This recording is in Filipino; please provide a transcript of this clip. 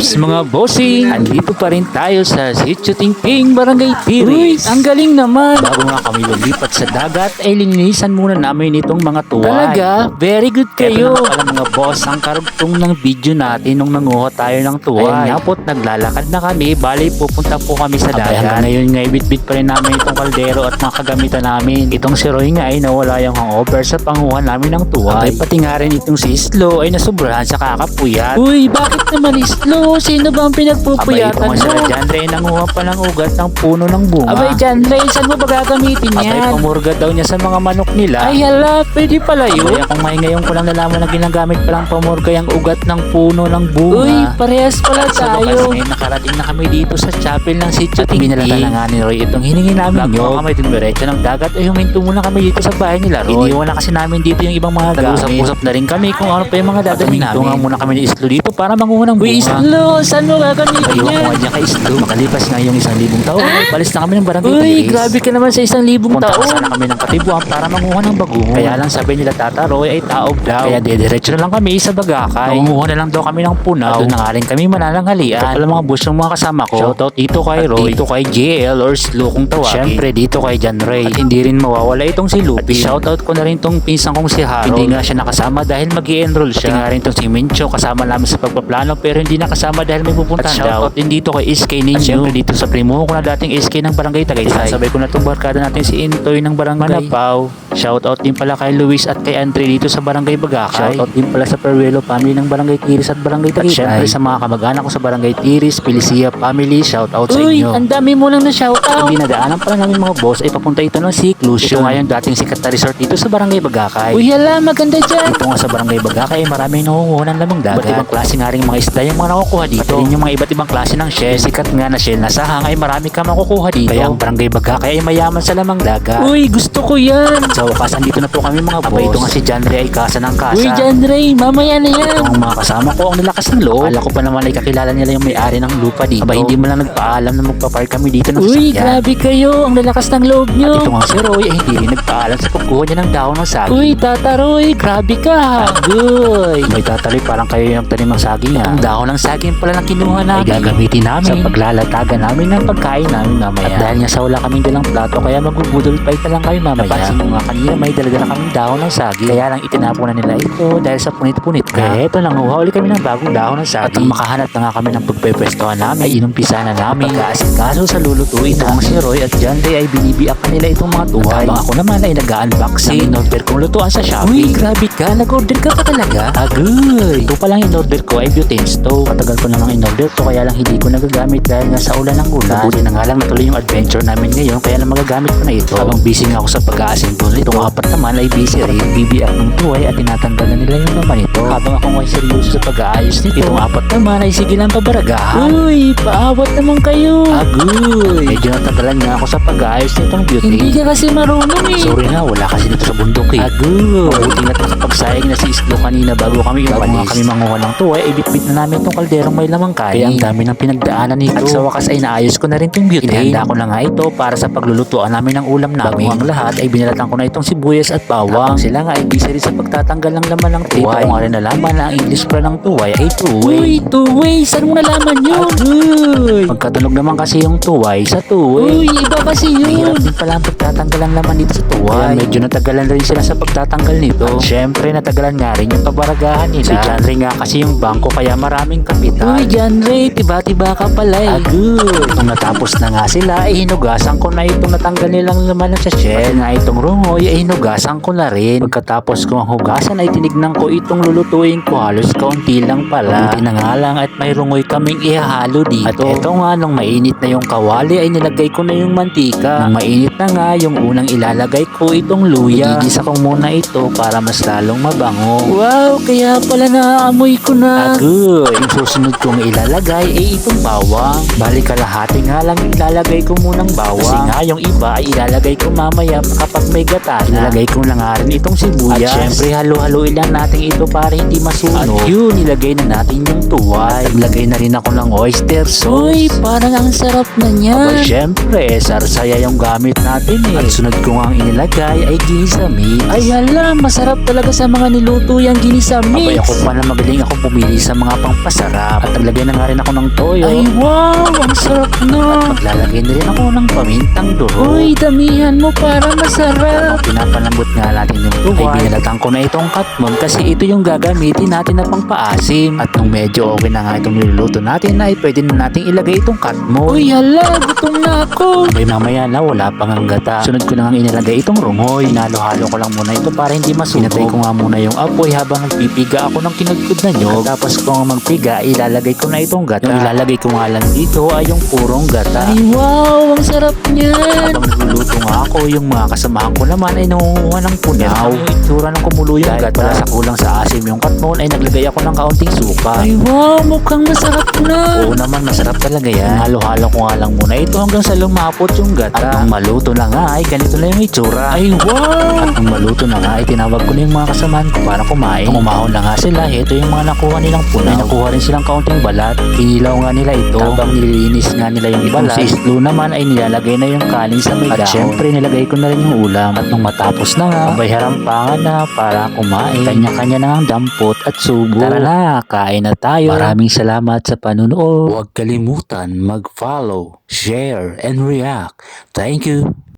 ups mga bossing? Andito pa rin tayo sa Sitio Tingting, Barangay. Uy, ang galing naman. Bago nga kami lumipat sa dagat, ay lininisan muna namin itong mga tuway. Talaga? Very good Kayo kayo. na pala mga boss, ang karugtong ng video natin nung nanguha tayo ng tuway. Ayun nga po't naglalakad na kami, bali pupunta po kami sa Abay, dagat. hanggang ngayon nga, ibit-bit pa rin namin itong kaldero at mga kagamitan namin. Itong si Roy nga ay nawala yung hangover sa panguha namin ng tuway. Abay, pati nga rin itong si Islo ay nasubrahan sa kakapuyat. Uy, bakit naman slow? Sino ba ang Abay, pinagpupuyatan ito nga mo? dyan, Ray, nanguha pa ng ugat ng puno ng bunga. Abay, John Ray, saan mo ba gagamitin Abay, yan? pamurga daw niya sa mga manok nila. Ay, hala, pwede pala Abay, yun. akong may ngayon ko lang nalaman na ginagamit palang pamurga yung ugat ng puno ng bunga. Uy, parehas pala Sa tayo. ngayon nakarating na kami dito sa chapel ng Sitio At Tingting. binalatan na nga ni Roy itong hiningi namin Bago kami dumiretso ng dagat ay huminto muna kami dito sa bahay nila Roy. Iniwan na kasi namin dito yung ibang mga gamit. Nag-usap-usap na rin kami kung ano pa yung mga dadalhin namin. nga muna kami ni Islo dito para manguha ng bunga. Uy, slow, saan mo gagamitin yan? nga dyan kay Islo. Makalipas nga yung isang libong taon. ay Balis na kami ng barangay Uy, Tiris. grabe ka naman sa isang libong Punta taon. sana kami ng katibuan para manguha ng bagoong. Kaya lang sabi nila Tata Roy ay taob daw. Kaya dediretso na lang kami sa Bagakay. Manguha na lang daw kami ng punaw. Doon na nga rin kami manalanghalian. Ito pala mga bus ng mga kasama ko. Shoutout dito kay Roy. Dito kay JL or Slo kung tawagin. Siyempre dito kay John Ray. At hindi rin mawawala itong si Lupi. At shoutout ko na rin tong pinsan kong si Harold. Hindi nga siya nakasama dahil mag enroll siya. At nga rin tong si Mincho kasama namin sa pagpaplano pero hindi nakasama dahil may pupuntahan daw. At shoutout din dito kay SK ninyo. At syempre dito sa primo ko na dating SK ng barangay Tagaytay. Sabay ko na itong barkada natin si Intoy ng barangay Manapaw. Shoutout din pala kay Luis at kay Andre dito sa barangay Bagakay. Shoutout din pala sa Perwelo family ng barangay Tiris at barangay Tagaytay. At syempre sa mga kamag-anak ko sa barangay Tiris, Felicia family, shoutout sa Uy, inyo. ang dami mo nang na-shoutout. Ang dinadaanan pala namin mga boss ay papunta ito ng Seclusion. Ito nga yung dating sikat na resort dito sa barangay Bagakay. Uy, hala, maganda dyan. Ito nga sa barangay Bagakay, maraming nangunguha ng lamang dagat. Iba't ibang klase nga rin mga isda yung mga nakukuha dito. Pati rin yung mga iba't ibang klase ng shell. Sikat nga na shell na sahang ay marami ka makukuha dito. Kaya ang barangay Bagakay ay mayaman sa lamang dagat. Uy, gusto ko yan. Sa wakas, andito na po kami mga boss. Aba, ito nga si John Ray ay kasa ng kasa. Uy, John Ray, mamaya na yan. Ang mga kasama ko ang nilakas ng loob. Akala ko pa naman ay kakilala nila yung may-ari ng lupa dito. Aba, hindi mo lang nagpaalam na magpa-park kami dito ng Uy, sasakyan. grabe kayo. Ang lalakas ng loob At nyo. ito nga si Roy ay hindi rin nagpaalam sa pagkuha niya ng dahon ng saging. Uy, Tata Roy, grabe ka. Agoy. May tataloy parang kayo yung tanim ng saging ha. Ang dahon ng saging pala na kinuha namin. Ay gagamitin namin sa paglalatagan namin ng pagkain namin mamaya. At dahil nga sa wala kaming dalang plato kaya magugudol fight na lang kami mamaya. Napansin mo nga kanina may daladala kaming dahon ng saging. Kaya lang itinapon na nila ito dahil sa punit-punit na. Kaya ito lang huha uli kami ng bagong dahon ng saging. At ang makahanap na nga kami ng pagpepwestohan namin ay inumpisa na namin. Pagkaasikaso sa lulutuin na ang si Roy at John Ray ay binibiak na nila itong mga tuway. At habang ako naman ay nag-unboxing. Ng in-order kong lutuan sa Shopee. Uy, grabe ka. Nag-order ka pa talaga? Agoy! Ito pa lang in-order ko ay butane stove. Matagal ko namang in-order to kaya lang hindi ko nagagamit dahil nga sa ulan ng ulan. Mabuti na nga lang natuloy yung adventure namin ngayon kaya lang magagamit ko na ito. Habang busy nga ako sa pag-a-assemble nito, ang apat naman ay busy rin. Bibiak ng tuway at tinatanggal na nila yung naman ito. Habang ako ay seryoso sa pag-aayos nito, itong apat naman ay sige lang pabaragahan. Uy, paawat naman kayo. Agoy! Medyo natagalan nga ako sa pag-aayos nitong Hindi butane. ka kasi marunong eh. Sorry na, wala kasi dito sa bundok eh. Agoy! Mabuti na't nakapagsaing na si Islo kanina bago kami Bago umalis. nga kami manguha ng tuwa, ibitbit na namin itong kalderong may lamang kanin. Kaya ang dami ng pinagdaanan nito. At sa wakas ay naayos ko na rin itong butane. Inihanda ko na nga ito para sa paglulutuan namin ng ulam namin. Bago ang lahat ay binalatan ko na itong sibuyas at bawang. Habang sila nga ay busy rin sa pagtatanggal ng laman ng tuway. Dito ko nga rin nalaman na ang English pala ng tuway ay tuway. Uy, two-way. Saan mo nalaman yun? Agoy. Magkatunog naman kasi yung tuway sa tuway. Uy, iba kasi Mahirap yun. din pala ang pagtatanggal ng laman dito sa tuway. Kaya medyo natagalan rin sila sa pagtatanggal nito. At syempre natagalan nga rin yung pabaragahan nila. Si John nga kasi yung bangko kaya maraming kapital. Uy, John Ray, tiba-tiba ka pala eh. Agud! Nung natapos na nga sila, ay hinugasan ko na itong natanggal nilang laman ng sachet. Pati nga itong rungoy, ay hinugasan ko na rin. Pagkatapos ko ang hugasan, ay tinignan ko itong lulutuin ko. Halos kaunti lang pala. Buti na nga lang at may rungoy kaming ihahalo dito. At eto nga, nung mainit na yung kawali, ay nilagay ko na yung mantika. Nung mainit na nga, yung unang ilalagay ko itong luya. Igigisa ko muna ito para mas lalong mabango. Wow, kaya pala naaamoy ko na. Agoy! Yung susunod kong ilalagay ay itong bawang. Bali kalahati nga lang ilalagay ko munang bawang. Kasi nga yung iba ay ilalagay ko mamaya kapag may gata. Ilalagay ko na nga rin itong sibuyas. At syempre halo-haloin lang natin ito para hindi masunog. At yun, ilagay na natin yung tuway. At naglagay na rin ako ng oyster sauce. Uy, parang ang sarap na Aba, niyan. syempre, sarsaya yung gamit natin eh. At sunod ko nga ang inilagay ay ginisa-mix. Ay hala, masarap talaga sa mga niluto yung ginisa Abay mix. ako pa na magaling ako pumili sa mga pangpasarap. Masarap. At naglagay na nga rin ako ng toyo. Ay, wow! Ang sarap na! Maglalagay na rin ako ng pamintang duro. Uy, damihan mo para masarap! Pinapalambot nga natin yung tuwal. Ay binalatan ko na itong katmon kasi ito yung gagamitin natin na pangpaasim. At nung medyo okay na nga itong niluluto natin ay pwede na nating ilagay itong katmon. Uy, hala! Gutom na ako! May mamaya na wala pang ang gata. Sunod ko na nga inilagay itong rungoy. Nalo-halo ko lang muna ito para hindi masunog. Pinatay ko nga muna yung apoy habang nagpipiga ako ng kinudkod na nyog. At tapos ko magpiga, ilalagay ko na itong gata. Yung ilalagay ko nga lang dito ay yung purong gata. Ay, wow! Ang sarap niyan! Habang nagluluto nga ako, yung mga kasamahan ko naman ay nangunguha ng punaw. Yung itsura ng kumulo yung gata. Para sa kulang sa asim yung katmon ay naglagay ako ng kaunting suka. Ay, wow! Mukhang masarap na! Oo naman, masarap talaga yan. Halo-halo ko nga lang muna ito hanggang sa lumapot yung gata. At nung maluto na nga ay ganito na yung itsura. Ay, wow! At nung maluto na nga ay tinawag ko na yung mga kasamahan ko para kumain. Nung umahon na nga sila, ito yung mga nakuha nilang punaw. May nakuha rin silang kaunting balat. Kinilaw nga nila ito. Habang nililinis nga nila yung balat. Si Islo naman ay nilalagay na yung kanin sa may At syempre nilagay ko na rin yung ulam. At nung matapos na nga, abay harampangan na para kumain. Kanya-kanya na ang dampot at subo. Tara na, kain na tayo. Maraming salamat sa panunood. Huwag kalimutan mag-follow, share, and react. Thank you.